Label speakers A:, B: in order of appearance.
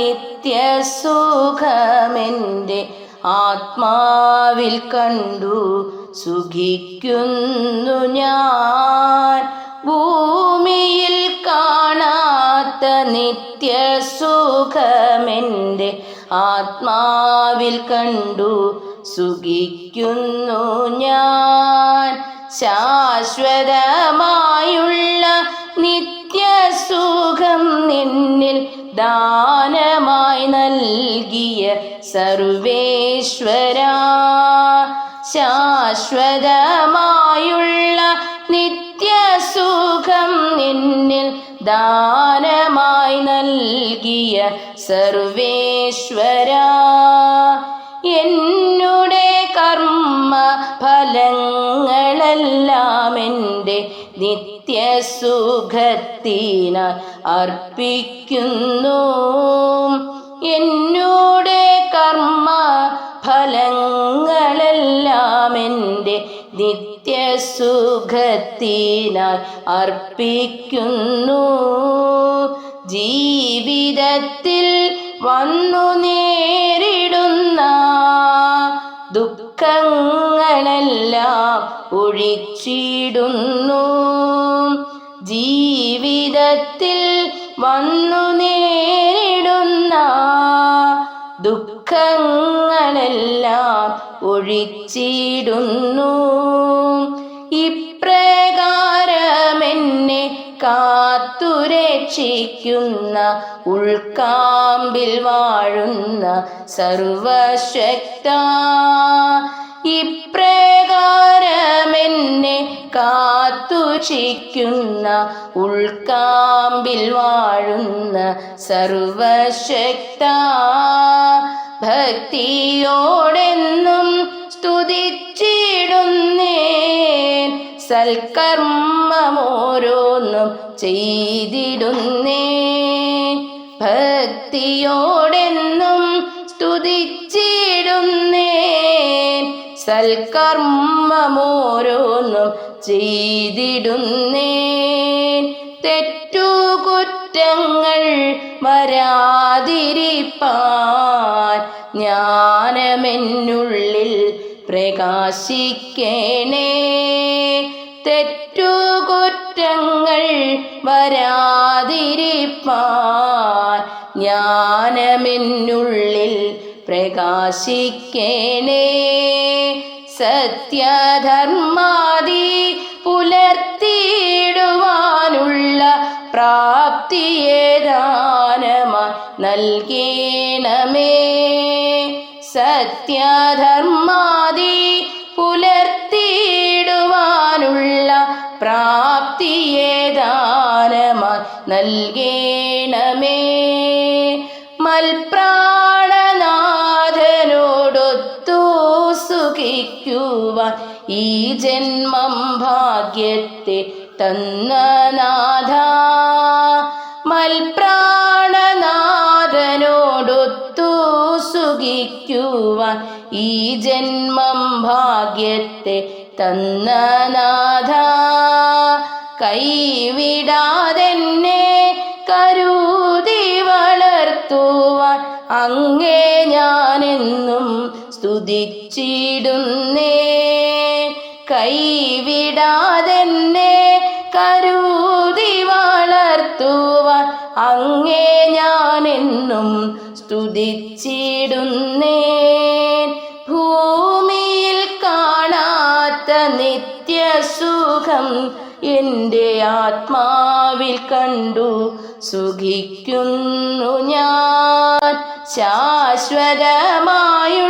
A: നിത്യസുഖമെന്റെ ആത്മാവിൽ കണ്ടു സുഖിക്കുന്നു ഞാൻ. ഭൂമിയിൽ കാണാത്ത നിത്യസുഖമെന്റെ ആത്മാവിൽ കണ്ടു സുഖിക്കുന്നു ഞാൻ. ശാശ്വതമായുള്ള നിത്യസുഖം നിന്നിൽ ദാനമായി നൽകിയ സർവേശ്വര. ശാശ്വതമായുള്ള നിത്യസുഖം നിന്നിൽ ദാനമായി നൽകിയ സർവേശ്വര. എന്നുടെ കർമ്മ ഫലങ്ങളെല്ലാം എന്റെ നിത്യസുഖത്തിനാൽ അർപ്പിക്കുന്നു. എന്നോടെ കർമ്മ ഫലങ്ങളെല്ലാം എന്റെ നിത്യസുഖത്തിനാൽ അർപ്പിക്കുന്നു. ജീവിതത്തിൽ വന്നു നേരിടുന്ന ദുഃഖങ്ങളെല്ലാം ഒഴിച്ചിടുന്നു. ജീവിതത്തിൽ വന്നു നേരിടുന്ന ദുഃഖങ്ങളെല്ലാം ഒഴിച്ചിടുന്നു. ഇപ്രകാരമെന്നെ കാത്തുരക്ഷിക്കുന്ന ഉൾക്കാമ്പിൽ വാഴുന്ന സർവശക്ത. ഇപ്രകാരമെന്നെ കാത്തുരക്ഷിക്കുന്ന ഉൾക്കാമ്പിൽ വാഴുന്ന സർവശക്ത. ഭക്തിയോടെന്നും സ്തുതിച്ചിടുന്നേ സൽക്കർമ്മമോരോന്നും ചെയ്തിടുന്നേ ഭക്തിയോടെന്നും സ്തുതിച്ചിടുന്നേ സൽക്കർമ്മമോരോന്നും ചെയ്തിടുന്നേ തെറ്റുകുറ്റങ്ങൾ വരാതിരിപ്പാൻ ജ്ഞാനമെന്നുള്ളിൽ പ്രകാശിക്കേനേ തെറ്റുകുറ്റങ്ങൾ വരാതിരിപ്പാൻ ജ്ഞാനമെന്നുള്ളിൽ പ്രകാശിക്കേനേ സത്യധർമാതി പുലർത്തിയിടുവാനുള്ള പ്രാപ്തിയെ ദാനമ നൽകണമേ. സത്യധർമാദി പുലർത്തിയിടുവാനുള്ള പ്രാപ്തിയെ ദാനമായി നൽകണമേ. മൽപ്രാണനാഥനോടൊത്തു സുഖിക്കുവാൻ ഈ ജന്മം ഭാഗ്യത്തെ തന്ന ഈ ജന്മം ഭാഗ്യത്തെ തന്ന നാഥ കൈവിടാതെന്നെ കരുതി വളർത്തുവാൻ അങ്ങേ ഞാനെന്നും സ്തുതിച്ചിടുന്നേ. കൈവിടാതെന്നെ കരുതി വളർത്തുവാൻ അങ്ങേ ഞാനെന്നും സ്തുതിച്ചിടുന്നേ. നിത്യസുഖം എന്റെ ആത്മാവിൽ കണ്ടു. സുഖിക്കുന്നു ഞാൻ. ശാശ്വതമായുള്ള